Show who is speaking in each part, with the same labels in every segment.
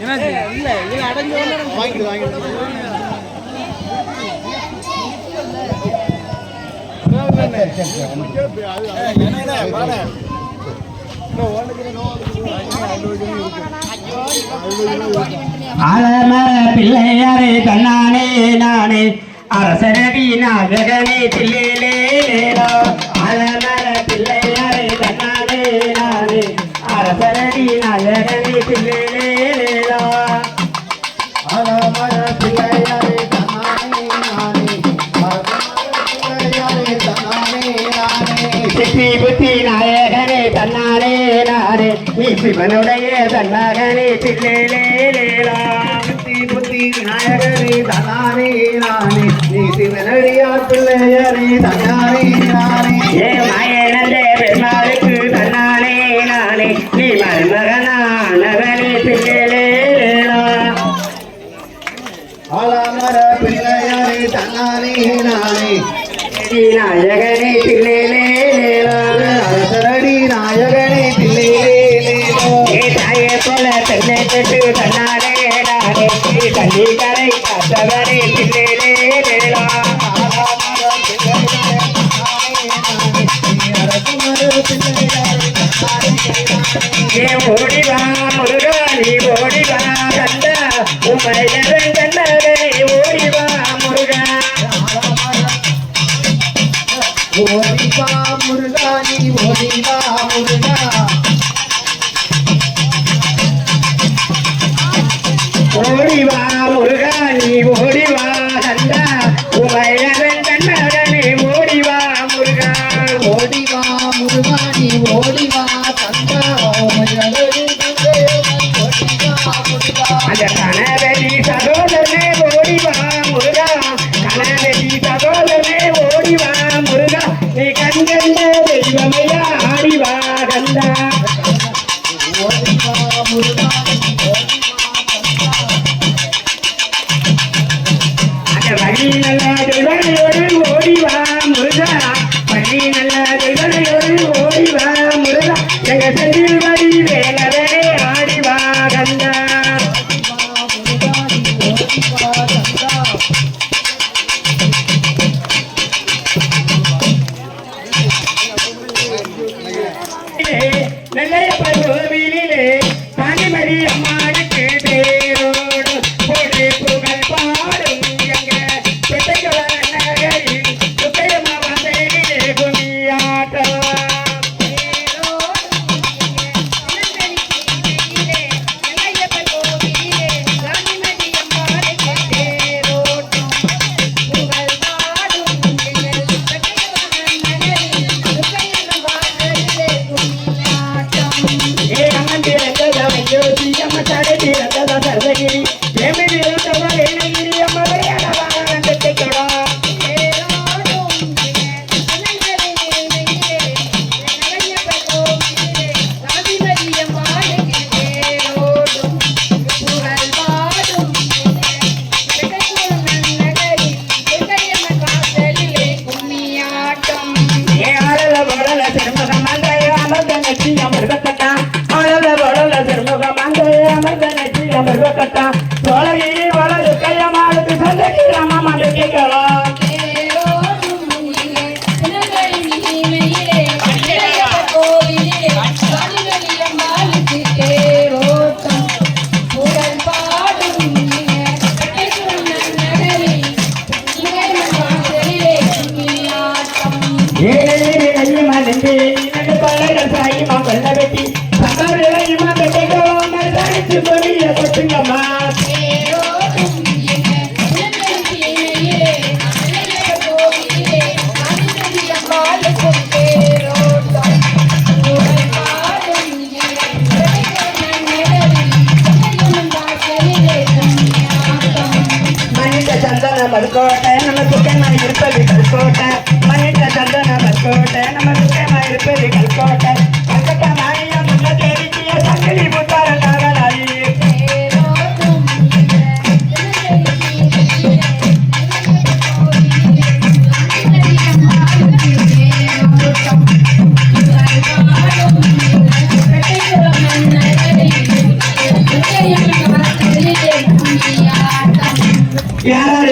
Speaker 1: என்னாச்சு இல்லை இது அடைஞ்சு வாங்கிடு வாங்கிடு
Speaker 2: அலமர பிள்ளையாரே கண்ணானே நானே. அரசரவி நாககனே தில்லேலே பிள்ளையாரே கண்ணானே நானே. அரசரவி நாககனே தில்லேலே சிவனுடைய சன்னகனே பிள்ளையிலேலா
Speaker 1: புத்தி புத்தி விநாயகனே தனாரே நானே நீ சிவனடியா பிள்ளையரே தனாரே நானே.
Speaker 2: ஏ மாயனந்தே கரை
Speaker 1: கசவரே பிள்ளையிலே
Speaker 2: வேளா ஓடிவா முருகா நீ ஓடிவா கண்டா உமை ஓடிவா முருகா
Speaker 1: நீ ஓடிவா.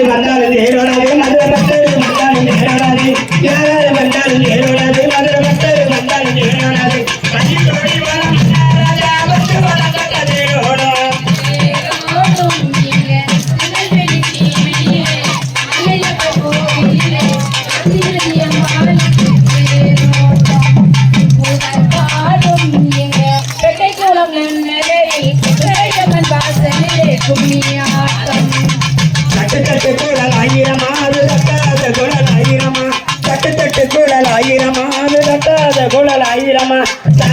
Speaker 1: வந்தாலும் ஏழோடாது மதுர பக்தர் வந்தாலும் ஏழோடாது யாராரு வந்தாலும் ஏழோடாது மதுர பக்தர் வந்தாலும் ஏழோடாது Yeah. Yeah.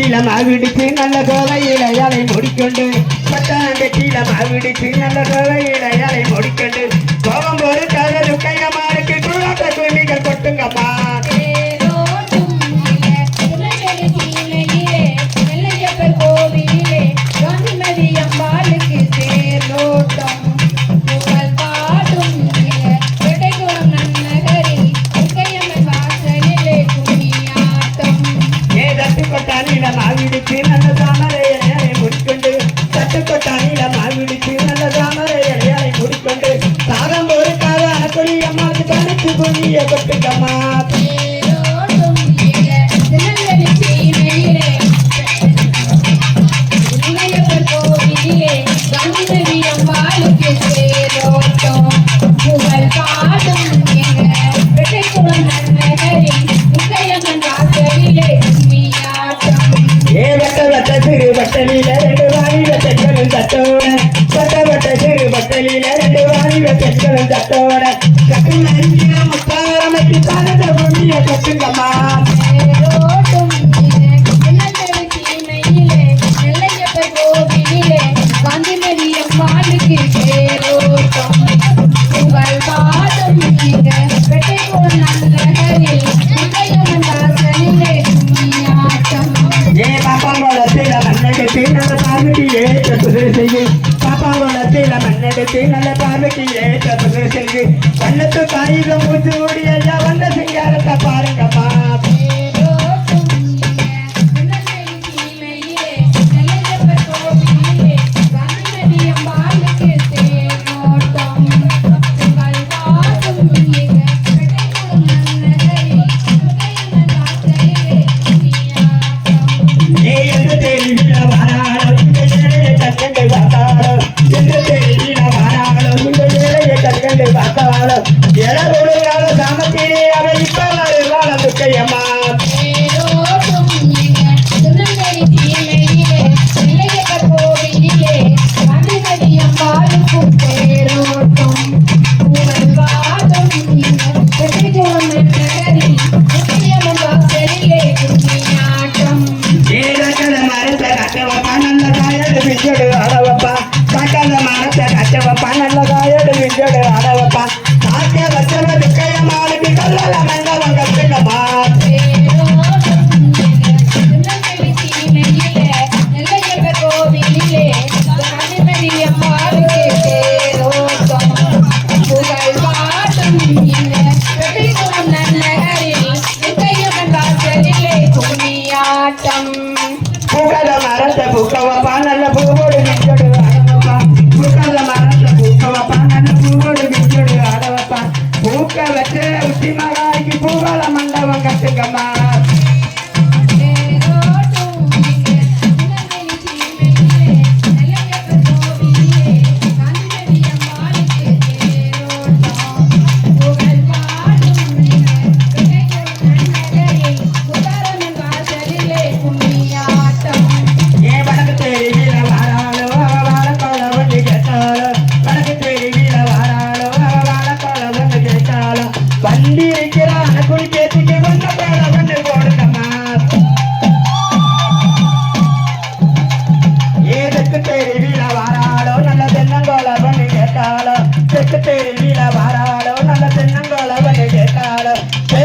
Speaker 1: வெட்டில மாவிடிச்சு நல்ல கோவையில் அயாலை முடிக்கொண்டு. பத்தாம் வெட்டில மாவிடிச்சு நல்ல கோவையில் அயாலை முடிக்கொண்டு. கோபம் போது சிறு பட்டலில ரெண்டு வாலிப பெண்களும் தட்டோட பட்டப்பட்ட சிறு பட்டலில ரெண்டு வாலிப பெண்களும் தட்டோட கட்டு நெருங்கின முத்தாரமைக்கு தனத பொண்ணிய கட்டுங்கம்மா.
Speaker 2: Yeah.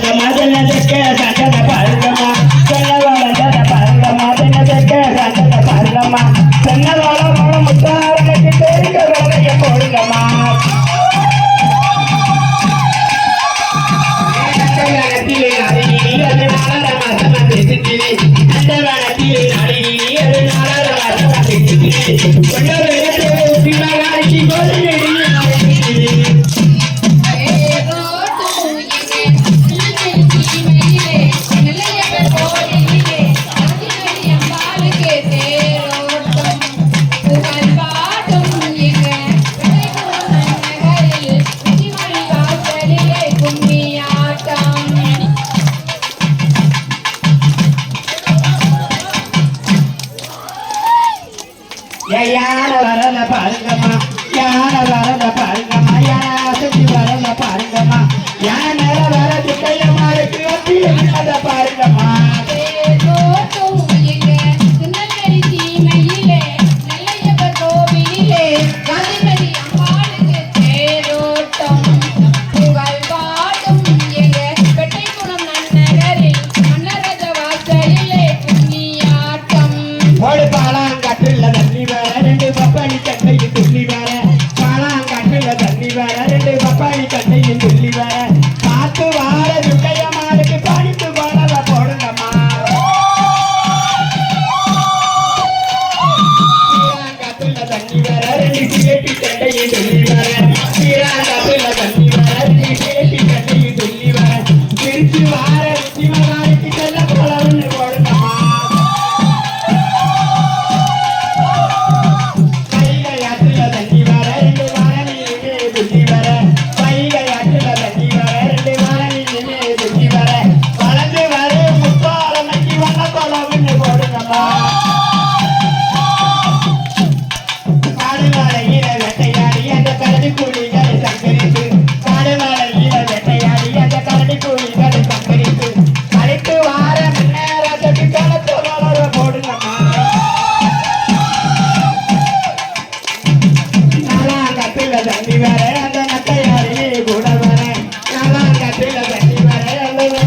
Speaker 2: வளர்ந்தத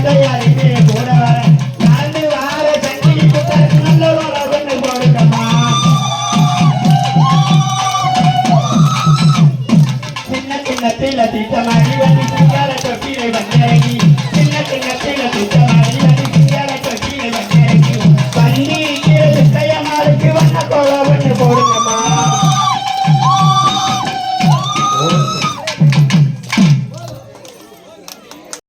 Speaker 2: Ganharemos.